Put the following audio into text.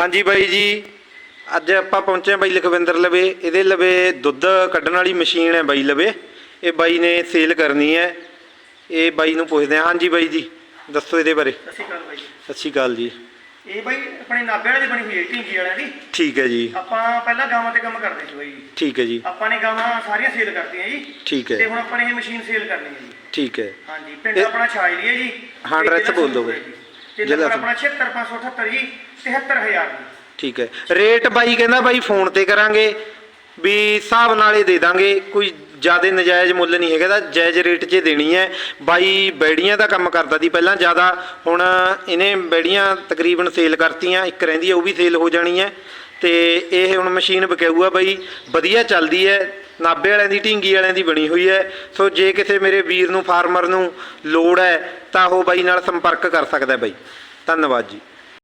ਹਾਂਜੀ ਬਾਈ ਜੀ ਅੱਜ ਆਪਾਂ ਪਹੁੰਚੇ ਹਾਂ ਬਾਈ ਲਖਵਿੰਦਰ ਲਵੇ। ਇਹਦੇ ਲਵੇ ਦੁੱਧ ਕੱਢਣ ਵਾਲੀ ਮਸ਼ੀਨ ਹੈ ਬਾਈ ਲਵੇ। ਇਹ ਬਾਈ ਨੇ ਸੇਲ ਕਰਨੀ ਹੈ। ਇਹ ਬਾਈ ਨੂੰ ਪੁੱਛਦੇ ਹਾਂ। ਹਾਂਜੀ ਬਾਈ ਜੀ ਦੱਸੋ ਇਹਦੇ ਬਾਰੇ। ਸਤਿ ਸ਼੍ਰੀ ਅਕਾਲ ਬਾਈ ਸਤਿ ਸ਼੍ਰੀ ਅਕਾਲ ਜੀ। ਇਹ ਬਾਈ ਆਪਣੇ ਨਾਭੇ ਵਾਲੇ ਦੀ ਬਣੀ ਹੋਈ ਹੈ ਢਿੰਗੀ ਵਾਲਿਆਂ ਦੀ। ਠੀਕ ਹੈ ਜੀ। ਆਪਾਂ ਪਹਿਲਾਂ ਗਾਵਾਂ ਤੇ ਕੰਮ ਕਰਦੇ ਸੀ ਬਾਈ ਠੀਕ ਹੈ ਜੀ। ਆਪਾਂ ਨੇ ਗਾਵਾਂ ਸਾਰੀਆਂ ਸੇਲ ਕਰਤੀਆਂ ਜੀ। ਠੀਕ ਤੇ ਹੈ ਹੁਣ ਆਪਾਂ ਨੇ ਇਹ ਮਸ਼ੀਨ ਸੇਲ ਕਰਨੀ ਹੈ ਜੀ। ਠੀਕ ਹੈ। ਹਾਂਜੀ ਪਿੰਡ ਆਪਣਾ ਛਾਜਲੀ ਹੈ ਜੀ। ਹਾਂ, ਤੇ ਜ਼ਿਲ੍ਹਾ ਬੋਲ ਦਿਓ ਬਾਈ। ਤੇ ਜ਼ਿਲ੍ਹਾ ਨੰਬਰ ਆਪਣਾ 76578 ਜੀ 73000 ਜੀ। ਠੀਕ ਹੈ। ਰੇਟ ਬਾਈ ਕਹਿੰਦਾ ਬਾਈ ਫੋਨ ਤੇ ਕਰਾਂਗੇ ਵੀ ਹਿਸਾਬ ਨਾਲ ਹੀ ਦੇ ਦਾਂਗੇ। ਕੋਈ ਜ਼ਿਆਦਾ ਨਜਾਇਜ਼ ਮੁੱਲ ਨਹੀਂ ਹੈਗਾ ਤਾਂ ਜਾਇਜ਼ ਰੇਟ 'ਚ ਦੇਣੀ ਹੈ ਬਾਈ ਬੈੜੀਆਂ ਦਾ ਕੰਮ ਕਰਦਾ ਸੀ ਪਹਿਲਾਂ ਜ਼ਿਆਦਾ। ਹੁਣ ਇਹਨੇ ਬੈੜੀਆਂ ਤਕਰੀਬਨ ਸੇਲ ਕਰਤੀਆਂ ਇੱਕ ਰਹਿੰਦੀ ਹੈ ਉਹ ਵੀ ਸੇਲ ਹੋ ਜਾਣੀ ਹੈ। ਤੇ ਇਹ ਹੁਣ ਮਸ਼ੀਨ ਵਿਕਾਊ ਆ ਬਾਈ। ਵਧੀਆ ਚੱਲਦੀ ਹੈ ਨਾਭੇ ਵਾਲਿਆਂ ਦੀ, ਢਿੰਗੀ ਵਾਲਿਆਂ ਦੀ ਬਣੀ ਹੋਈ ਹੈ। ਸੋ ਜੇ ਕਿਸੇ ਮੇਰੇ ਵੀਰ ਨੂੰ, ਫਾਰਮਰ ਨੂੰ ਲੋੜ ਹੈ, ਤਾਂ ਉਹ ਬਾਈ ਨਾਲ ਸੰਪਰਕ ਕਰ ਸਕਦਾ ਬਾਈ। ਧੰਨਵਾਦ ਜੀ।